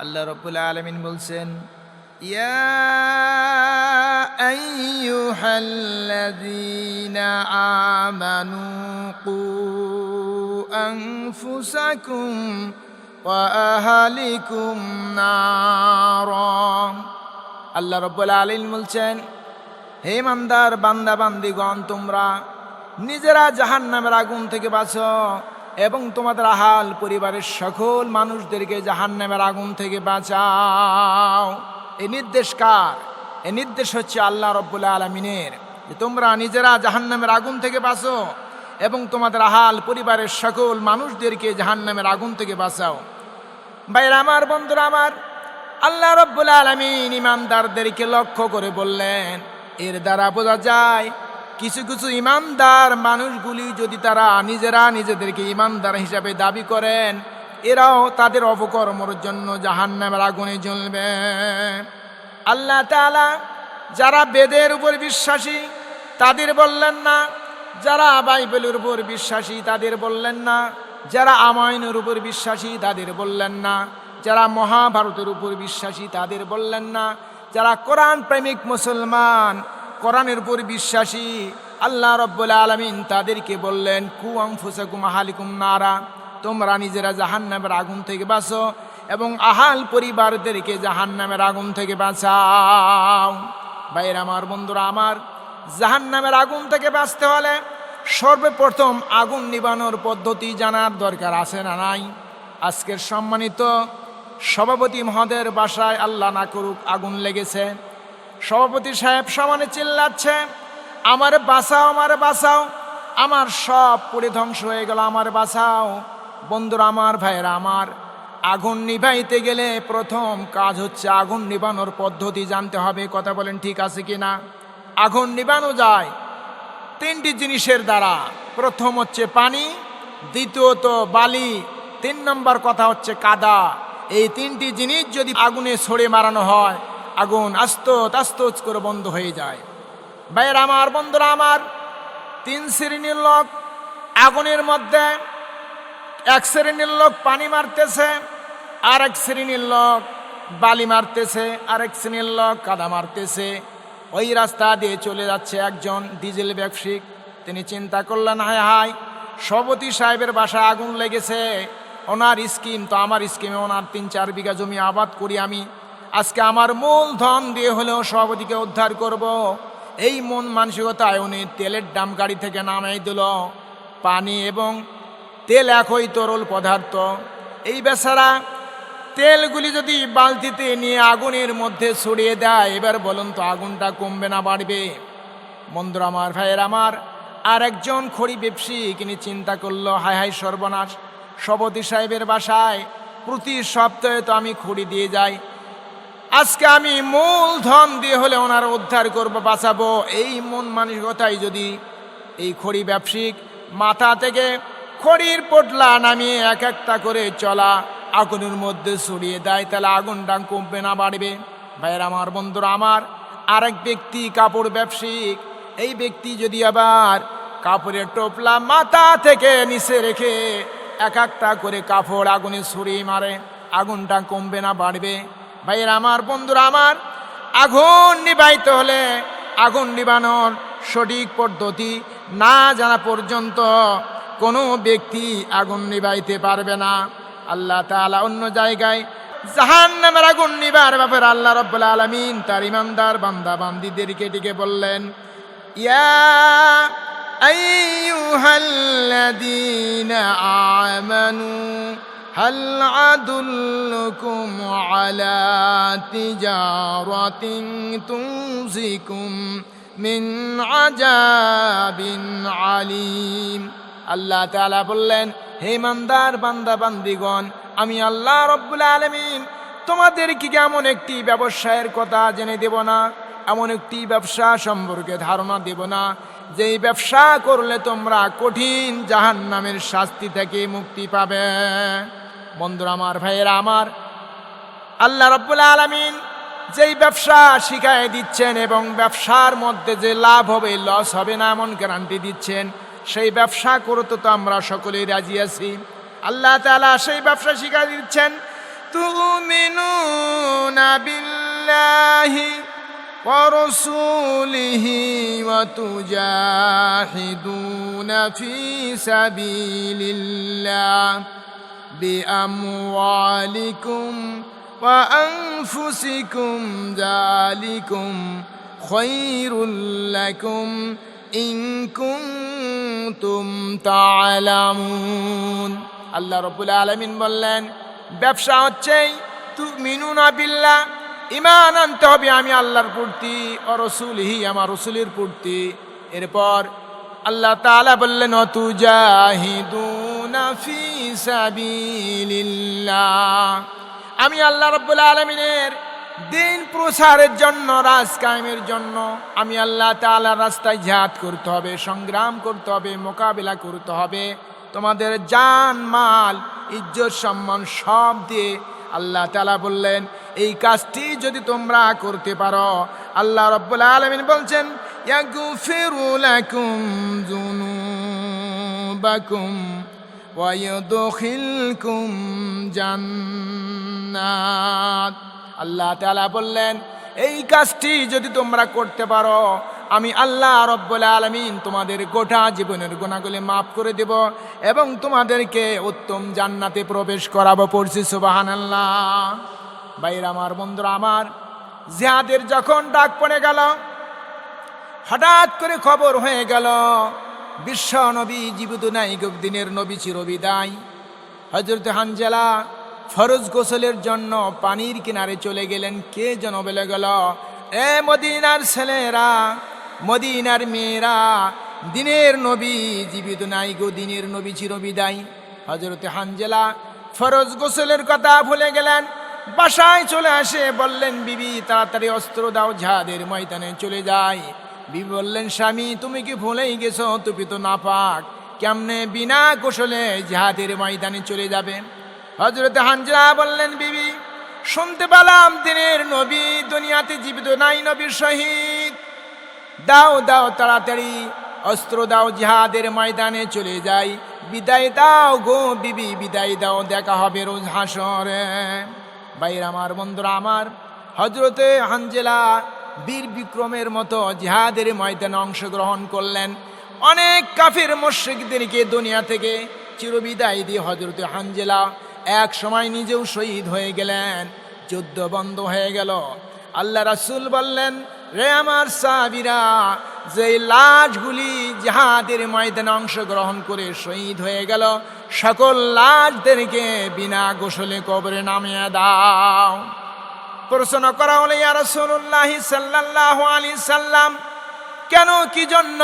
আল্লাহ রব্বুল আলমিন বলছেন আল্লাহ রব্বুল আলামিন বলছেন, হে ইমানদার, বান্দা, বান্দিগণ, তোমরা নিজেরা জাহান্নামের আগুন থেকে বাঁচো। এবং তোমাদের আহাল পরিবারের সকল মানুষদেরকে জাহান্নামের আগুন থেকে বাঁচাও। এ নির্দেশ কার? এ নির্দেশ হচ্ছে আল্লাহ রব্বুল আলমিনের যে তোমরা নিজেরা জাহান্নামের আগুন থেকে বাঁচো এবং তোমাদের আহাল পরিবারের সকল মানুষদেরকে জাহান্নামের আগুন থেকে বাঁচাও। বাইরে আমার, বন্ধুরা আমার, আল্লাহ রব্বুল আলমিন ইমানদারদেরকে লক্ষ্য করে বললেন, এর দ্বারা বোঝা যায় কিছু কিছু ইমানদার মানুষগুলি যদি তারা নিজেরা নিজেদেরকে ইমানদার হিসাবে দাবি করেন, এরাও তাদের অপকর্মর জন্য জাহান্নামের আগুনে জ্বলবে। আল্লাহ তাআলা যারা বেদের উপর বিশ্বাসী, তাদের বললেন না। যারা বাইবেলের উপর বিশ্বাসী, তাদের বললেন না। যারা আমায়নের উপর বিশ্বাসী, তাদের বললেন না। যারা মহাভারতের উপর বিশ্বাসী, তাদের বললেন না। যারা কোরআন প্রেমিক মুসলমান কোরআনের উপর বিশ্বাসী আল্লাহ রব্বুল আলমিন তাদেরকে বললেন কুয়াং ফুসাকুম আহালিকুম নারা। তোমরা নিজেরা জাহান্নামের আগুন থেকে বাঁচো এবং আহাল পরিবারদেরকে জাহান্নামের আগুন থেকে বাঁচাও। বাইরে আমার, বন্ধুরা আমার, জাহান্নামের আগুন থেকে বাঁচতে হলে সর্বপ্রথম আগুন নিবানোর পদ্ধতি জানার দরকার আছে না নাই? আজকের সম্মানিত সভাপতি মহোদয়ের বাসায় আল্লাহ না করুক আগুন লেগেছে। সভাপতি সাহেব সমানে চিল্লাচ্ছে আমার বাঁচাও আমার বাঁচাও আমার সব পুড়ে ধ্বংস হয়ে গেল, আমার বাঁচাও বন্ধুরা, আমার ভাইয়েরা, আমার আগুন নিভাইতে গেলে প্রথম কাজ হচ্ছে আগুন নিবানোর পদ্ধতি জানতে হবে, কথা বলেন ঠিক আছে কি না? আগুন নিবানো যায় তিনটি জিনিসের দ্বারা। প্রথম হচ্ছে পানি, দ্বিতীয়ত বালি, তিন নম্বর কথা হচ্ছে কাদা। এই তিনটি জিনিস যদি আগুনে ছড়ে মারানো হয় আগুন আস্ত আস্ত করে বন্ধ হয়ে যায়। ভাইয়ের আমার, বন্ধুরা আমার, তিন শ্রেণির লোক আগুনের মধ্যে, এক শ্রেণির লোক পানি মারতেছে আর এক শ্রেণির লোক বালি মারতেছে আর এক শ্রেণির লোক কাদা মারতেছে। ওই রাস্তা দিয়ে চলে যাচ্ছে একজন ডিজেল ব্যবসায়িক তিনি চিন্তা করলেন, হায় হায়, সভাপতি সাহেবের বাসায় আগুন লেগেছে, ওনার স্কিম তো আমার স্কিমে ওনার তিন চার বিঘা জমি আবাদ করি আমি। আজকে আমার মূল ধন দিয়ে হলেও সভাপতিকে উদ্ধার করব। এই মন মানসিকতায় উনি তেলের দাম গাড়ি থেকে নামাই দিল। পানি এবং তেল একই তরল পদার্থ। এই বেচারা তেলগুলি যদি বালতিতে নিয়ে আগুনের মধ্যে ছড়িয়ে দেয়, এবার বলুন তো আগুনটা কমবে না বাড়বে? বন্ধুর আমার, ভাইয়ের আমার আর একজন খড়ি ব্যবসায়ী তিনি চিন্তা করল, হায় হায় সর্বনাশ, সভাপতি সাহেবের বাসায় প্রতি সপ্তাহে তো আমি খড়ি দিয়ে যাই। আজকে আমি মূল ধন দিয়ে হলে ওনার উদ্ধার করব, বাঁচাবো। এই মন মানসিকতাই যদি এই খড়ি ব্যবসায়িক মাথা থেকে খড়ির পোটলা নামিয়ে এক একটা করে চলা আগুনের মধ্যে ছড়িয়ে দেয়, তাহলে আগুনটা কমবে না বাড়বে। ভাইয়ের আমার, বন্ধুরা আমার, আরেক ব্যক্তি কাপড় ব্যবসায়িক, এই ব্যক্তি যদি আবার কাপড়ের টোপলা মাথা থেকে নিচে রেখে এক একটা করে কাপড় আগুনে ছড়িয়ে মারে, আগুনটা কমবে না, বাড়বে। ভাইয়ের আমার, বন্ধুরা আমার, আগুন নিবাইতে হলে আগুন নিবানোর সঠিক পদ্ধতি না জানা পর্যন্ত কোনো ব্যক্তি আগুন নিবাইতে পারবে না। আল্লাহ তাআলা অন্য জায়গায় জাহান নামের আগুন নিবার ব্যাপারে আল্লাহ রব্বুল আলমিন তার ইমানদার বান্দা বান্দিদেরকে ডেকে বললেন, ইয়া আমানু هل أدلكم على تجارة تنزكم من عذاب عليم আল্লাহ তাআলা বললেন হে ইমানদার বান্দা বান্দিগণ আমি আল্লাহ রব্বুল আলমিন তোমাদের কি এমন একটি ব্যবসায়ের কথা জেনে দেব না এমন একটি ব্যবসা সম্পর্কে ধারণা দেব না যেই ব্যবসা করলে তোমরা কঠিন জাহান নামের শাস্তি থেকে মুক্তি পাবে বন্ধুরা আমার ভাইয়েরা আমার আল্লাহ রব্বুল আলমিন যেই ব্যবসা শিখাই দিচ্ছেন এবং ব্যবসার মধ্যে যে লাভ হবে লস হবে না এমন গ্যারান্টি দিচ্ছেন সেই ব্যবসা করতে তো আমরা সকলেই রাজি আছি আল্লাহ তালা সেই ব্যবসা শিখাই দিচ্ছেন তুমিনু الله ورسوله وتجاهدون في سبيل الله بأموالكم وأنفسكم ذلكم خير لكم إن كنتم تعلمون আল্লাহ রব্বুল আলমিন বললেন ব্যবসা হচ্ছে তুমিনুনা বিল্লাহ ইমান আনতে হবে আমি আল্লাহর প্রতি ও রসুলহি আমার রসুলের প্রতি এরপর আল্লাহ তাআলা বললেন অতুজাহিদুনা আমি আল্লাহ রব্বুল আলমিনের দিন প্রসারের জন্য, রাজ কায়েমের জন্য, আমি আল্লাহ তাআলার রাস্তায় ঝাত করতে হবে, সংগ্রাম করতে হবে, মোকাবিলা করতে হবে। তোমাদের জান, মাল, ইজ্জত, সম্মান সব দিয়ে আল্লাহ তালা বললেন, এই কাজটি যদি তোমরা করতে পারো, আল্লাহ রব্বুল আলমিন বলছেন লাকুম যুনুবাকুম। ওয়ায়ুদখিলকুম জান্নাত। আল্লাহ তাআলা বললেন, এই কাজটি যদি তোমরা করতে পারো, আমি আল্লাহ রব্বুল আলমিন তোমাদের গোটা জীবনের গোনাগুলি মাফ করে দেব এবং তোমাদেরকে উত্তম জান্নাতে প্রবেশ করাবো। পড়ছি সুবাহান আল্লাহ বাইর আমার, বন্ধুরা আমার, জিহাদের যখন ডাক পড়ে গেল, হঠাৎ করে খবর হয়ে গেল বিশ্ব নবী জীবিত নাই দিনের নবী চির বিদায় হজরত হানজেলা ফরজ গোসলের জন্য পানির কিনারে চলে গেলেন। কে যেন বলে গেল, এ মদিনার ছেলেরা, মদিনার মেয়েরা, দিনের নবী জীবিত নাই গো, দিনের নবী চির বিদায় হজরতে হানজেলা ফরজ গোসলের কথা ভুলে গেলেন। বাসায় চলে আসে, বললেন, বিবি, তাড়াতাড়ি অস্ত্র দাও ঝাদের ময়দানে চলে যায়। বিবি বললেন, স্বামী, তুমি কি ভুলেই গেছো? তুমি তো না পাক কেমনে বিনা কৌশলে জাহাদের ময়দানে চলে যাবে? হজরত হানজা বললেন, বিবি, শুনতে পেলাম দিনের নবী দুনিয়াতে জীবিত নাই নবীর শহীদ দাও দাও তাড়াতাড়ি, অস্ত্র দাও, জিহাদের ময়দানে চলে যাই। বিদায় দাও গো বিবি, বিদায় দাও, দেখা হবে রোজ হাসরে। বাইর আমার বন্ধুরা আমার হজরতে হানজেলা বীর বিক্রমের মতো জিহাদের ময়দানে অংশগ্রহণ করলেন। অনেক কাফের মুশরিকদেরকে দুনিয়া থেকে চিরবিদায় দিয়ে হজরতে হানজেলা এক সময় নিজেও শহীদ হয়ে গেলেন। যুদ্ধ বন্ধ হয়ে গেল। আল্লাহ রাসূল বললেন, রে আমার সাবিরা যে লাশগুলি জাহাদের ময়দানে অংশগ্রহণ করে শহীদ হয়ে গেল, সকল লাশদেরকে বিনা গোসলে কবরে নামিয়ে দাও। প্রশ্ন করা হলে, ইয়া রাসূলুল্লাহ সাল্লাল্লাহু আলাইহি সাল্লাম, কেন কি জন্য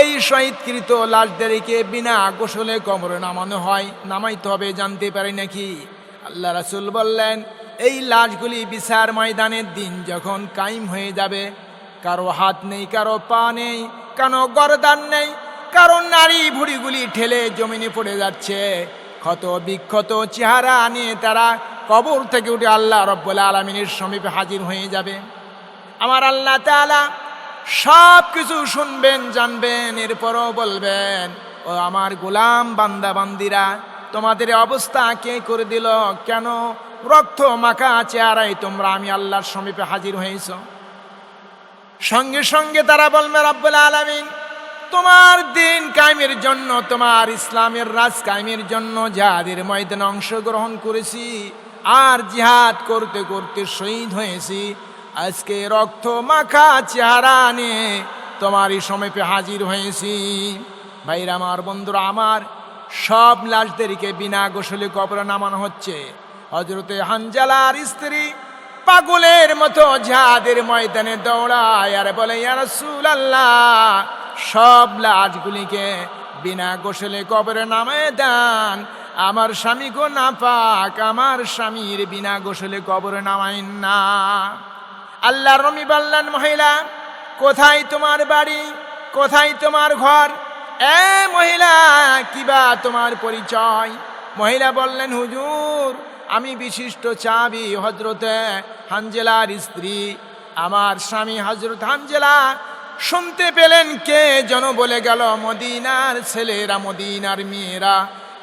এই শহীদকৃত লাশদেরকে বিনা গোসলে কবরে নামানো হয়? নামাইতে হবে, জানতে পারি নাকি? আল্লাহ রাসুল বললেন, এই লাশগুলি বিচার ময়দানের দিন যখন কায়েম হয়ে যাবে, কারও হাত নেই, কারও পা নেই, কারও গরদান নেই, কারও নারী ভুড়িগুলি ঠেলে জমিনে পড়ে যাচ্ছে। ক্ষত বিক্ষত চেহারা নিয়ে তারা কবর থেকে উঠে আল্লাহ রব্বুল আলমিনের সমীপে হাজির হয়ে যাবে। আমার আল্লাহ তাআলা সব কিছু শুনবেন, জানবেন, এরপরও বলবেন, ও আমার গোলাম বান্দা, বান্দিরা, তোমাদের অবস্থা কে করে দিল? কেন? রক্ত মাখা চেহারাই তোমরা আমি আল্লাহর সমীপে হাজির হয়েছ। সঙ্গে সঙ্গে তারা বলবে, রব্বুল আলামিন, তোমার দিন কায়েমের জন্য, তোমার ইসলামের রাজ কায়েমের জন্য যাদের ময়দানে অংশগ্রহণ করেছি। আর জিহাদ করতে করতে শহীদ হয়েছি। আজকে রক্ত মাখা চেহারা নিয়ে তোমারই সমীপে হাজির হয়েছি। ভাইরা আমার, বন্ধুরা আমার, সব লাশদেরকে বিনা গোসলে কবরে নামানো হচ্ছে। হজরতে হানজালার স্ত্রী পাগলের মতো যাদের ময়দানে দৌড়ায় আর বলে ইয়ারসুল আল্লাহ সব লাশগুলিকে বিনা গোসলে কবরে নামে দেন। আমার স্বামী গো না পাক আমার স্বামীর বিনা গোসলে কবরে নামাইন না। আল্লাহ রমি বললেন মহিলা, কোথায় তোমার বাড়ি? কোথায় তোমার ঘর? এ মহিলা কিবা তোমার পরিচয়? মহিলা বললেন, হুজুর, আমি বিশিষ্ট চাবি হজরতে হানজেলার স্ত্রী। আমার স্বামী হজরত হানজেলা, শুনতে পেলেন কে যেন বলে গেল, মদিনার ছেলেরা, মদিনার মেয়েরা।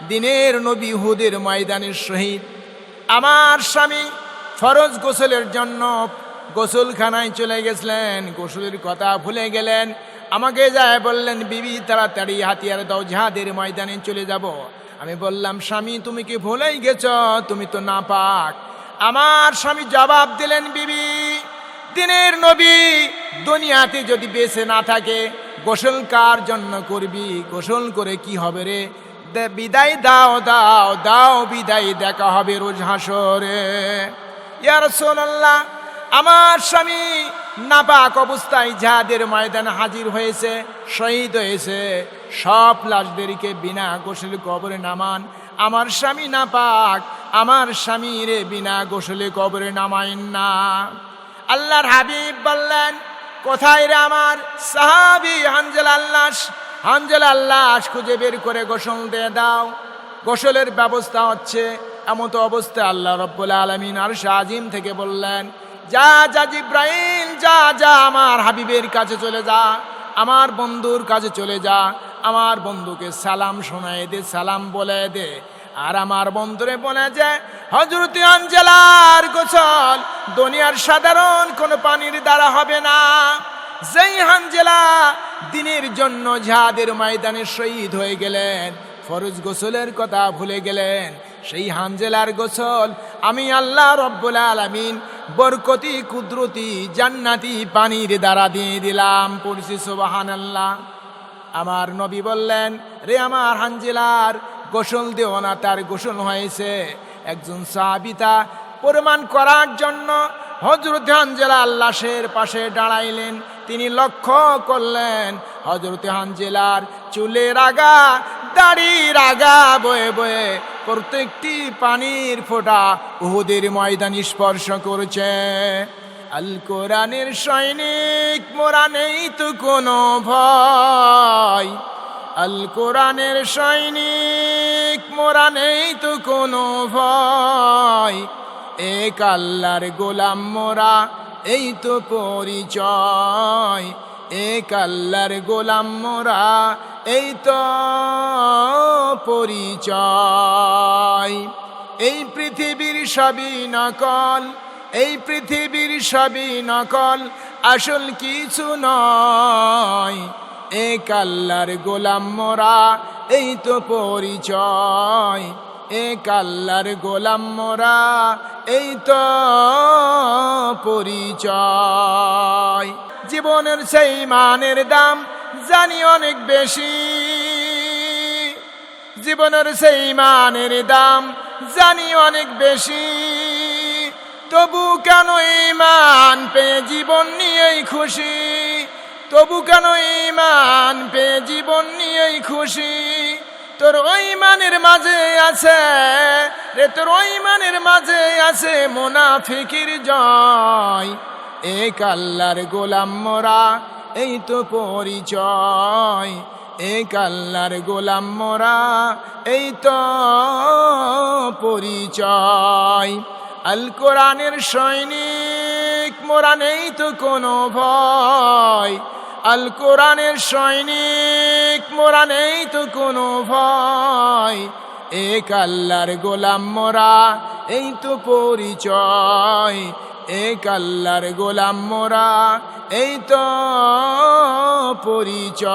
দিনের নবী হুদের ময়দানের শহীদ। আমার স্বামী ফরজ গোসলের জন্য গোসলখানায় চলে গেছিলেন। গোসলের কথা ভুলে গেলেন। আমাকে যায় বললেন, বিবি, তাড়াতাড়ি হাতিয়ার দাও, জাহাদের ময়দানে চলে যাব। আমি বললাম, স্বামী, তুমি কি ভুলেই গেছ? তুমি তো না পাক আমার স্বামী জবাব দিলেন, বিবি, দিনের নবী দুনিয়াতে যদি বেঁচে না থাকে, গোসল কার জন্য করবি? গোসল করে কি হবে রে? বিদায় দাও দাও দাও বিদায়, দেখা হবে রোজ হাসরে। ইয়া রাসূলুল্লাহ, আমার স্বামী নাপাক অবস্থায় যাদের ময়দানে হাজির হয়েছে, শহীদ হয়েছে। সব লাশদেরকে বিনা গোসল কবরে নামান। আমার স্বামী নাপাক, আমার স্বামীরে বিনা গোসলে কবরে নামাইন না। আল্লাহর হাবিব বললেন, কোথায় রে আমার সাহাবি হানজেল আল্লাহ হানজেল আল্লাহ খুঁজে বের করে গোসল দিয়ে দাও। গোসলের ব্যবস্থা হচ্ছে এমত অবস্থায় আল্লাহ রব্বুল আলমিন আর শাহিম থেকে বললেন, যা যা জিব্রাইল, যা যা, আমার হাবিবের কাছে চলে যা, আমার বন্ধুর কাছে চলে যা, আমার বন্ধুকে সালাম শোনায় দে, সালাম বলে দে। আর আমার বন্ধুরে বলে যে হজরতি আঞ্জেলার গোসল দুনিয়ার সাধারণ কোনো পানির দ্বারা হবে না। যেই জেলা দিনের জন্য যাদের ময়দানে শহীদ হয়ে গেলেন। ফরজ গোসলের কথা ভুলে গেলেন। সেই হাঞ্জেলার গোসল, আমি আল্লাহ রব্বুল আলামিন বরকতি, কুদরতি, জান্নাতি পানির দ্বারা দিয়ে দিলাম। পড়ছি সুবাহান আল্লাহ আমার নবী বললেন, রে আমার হানজেলার গোসল দেও না, তার গোসল হয়েছে। একজন সাহাবিতা প্রমাণ করার জন্য হজরত হাঞ্জেলা আল্লাশের পাশে দাঁড়াইলেন। তিনি লক্ষ্য করলেন হজরত হাঞ্জেলার চুলের আগা দাড়ি রাগা বয়ে বয়ে প্রত্যেকটি পানির ফোঁটা উহুদের ময়দান স্পর্শ করছে। আল কোরআনের সৈনিক মোরা নেই তো কোনো ভয়। আল কোরআনের সৈনিক মোরা নেই তো কোনো ভয়। এক আল্লাহর গোলাম মোরা এই তো পরিচয় এক আল্লাহর গোলাম মোরা, এই তো পরিচয়। এই পৃথিবীর সবই নকল, এই পৃথিবীর সবই নকল, আসল কিছু নয়। এক আল্লাহর গোলাম মোরা, এই তো পরিচয়। এক গোলাম মোরা, এই তো পরিচয়। জীবনের সেই মানের দাম জানি অনেক বেশি। জীবনের সেই মানের দাম জানি অনেক বেশি। তবু কেন ইমান পেয়ে জীবন নিয়েই খুশি? তবু কেন ইমান পেয়ে জীবন নিয়েই খুশি? তোর ওই মানের মাঝে আছে, রে তোর ওই মানের মাঝে আছে মোনাফিকির জয়। এক আল্লাহর গোলাম মোরা, এই তো পরিচয়। এক আল্লাহর গোলাম মোরা, এই তো পরিচয়। আল কোরআনের সৈনিক মোরা নেই তো কোনো ভয়। আল কোরআনের সৈনিক মোরা নেই তো কোনো ভয়। এক আল্লাহর গোলাম মোরা, এই তো পরিচয়। এক আল্লাহর গোলাম মোরা, এই তো পরিচয়।